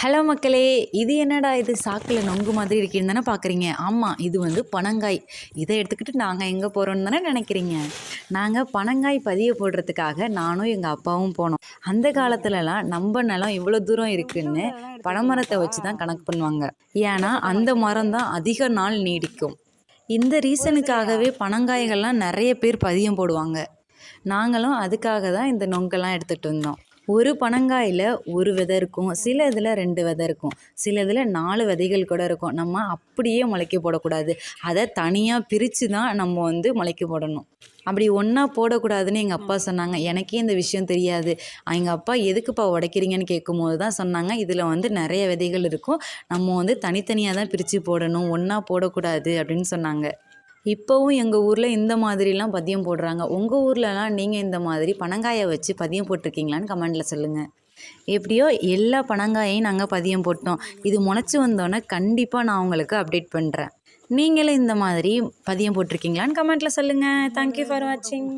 Hello மக்களே இது என்னடா இது? சாக்கில் நொங்கு மாதிரி இருக்கேன்னு தானே பார்க்குறீங்க ஆமாம் இது வந்து பனங்காய். இதை எடுத்துக்கிட்டு நாங்கள் எங்கே போகிறோன்னு தானே நினைக்கிறீங்க? நாங்கள் பனங்காய் பதிய போடுறதுக்காக நானும் எங்கள் அப்பாவும் போனோம். அந்த காலத்துலலாம் நம்ம நிலம் இவ்வளோ தூரம் இருக்குன்னு பனைமரத்தை வச்சு தான் கணக்கு பண்ணுவாங்க. ஏன்னா அந்த மரம் தான் அதிக நாள் நீடிக்கும். இந்த ரீசனுக்காகவே பனங்காய்கள்லாம் நிறைய பேர் பதியம் போடுவாங்க. நாங்களும் அதுக்காக தான் இந்த நொங்கெல்லாம் எடுத்துகிட்டு வந்தோம். ஒரு பனங்காயில் ஒரு விதை இருக்கும். சில இதில் ரெண்டு விதை இருக்கும். சில இதில் நாலு விதைகள் கூட இருக்கும். நம்ம அப்படியே முளைக்க போடக்கூடாது. அதை தனியாக பிரித்து தான் நம்ம வந்து முளைக்க போடணும். அப்படி ஒன்றா போடக்கூடாதுன்னு எங்கள் அப்பா சொன்னாங்க. எனக்கே இந்த விஷயம் தெரியாது. எங்கள் அப்பா எதுக்குப்பா உடைக்கிறீங்கன்னு கேட்கும்போது தான் சொன்னாங்க. இதில் வந்து நிறைய விதைகள் இருக்கும். நம்ம வந்து தனித்தனியாக தான் பிரித்து போடணும். ஒன்றா போடக்கூடாது அப்படின்னு சொன்னாங்க. இப்போவும் எங்கள் ஊரில் இந்த மாதிரிலாம் பதியம் போடுறாங்க. உங்கள் ஊர்லலாம் நீங்கள் இந்த மாதிரி பனங்காயை வச்சு பதியம் போட்டிருக்கீங்களான்னு கமெண்டில் சொல்லுங்கள் எப்படியோ எல்லா பனங்காயையும் நாங்கள் பதியம் போட்டோம். இது முளைச்சி வந்தோன்னே கண்டிப்பாக நான் உங்களுக்கு அப்டேட் பண்ணுறேன் நீங்களும் இந்த மாதிரி பதியம் போட்டிருக்கீங்களான்னு கமெண்ட்டில் சொல்லுங்கள் தேங்க்யூ ஃபார் வாட்சிங்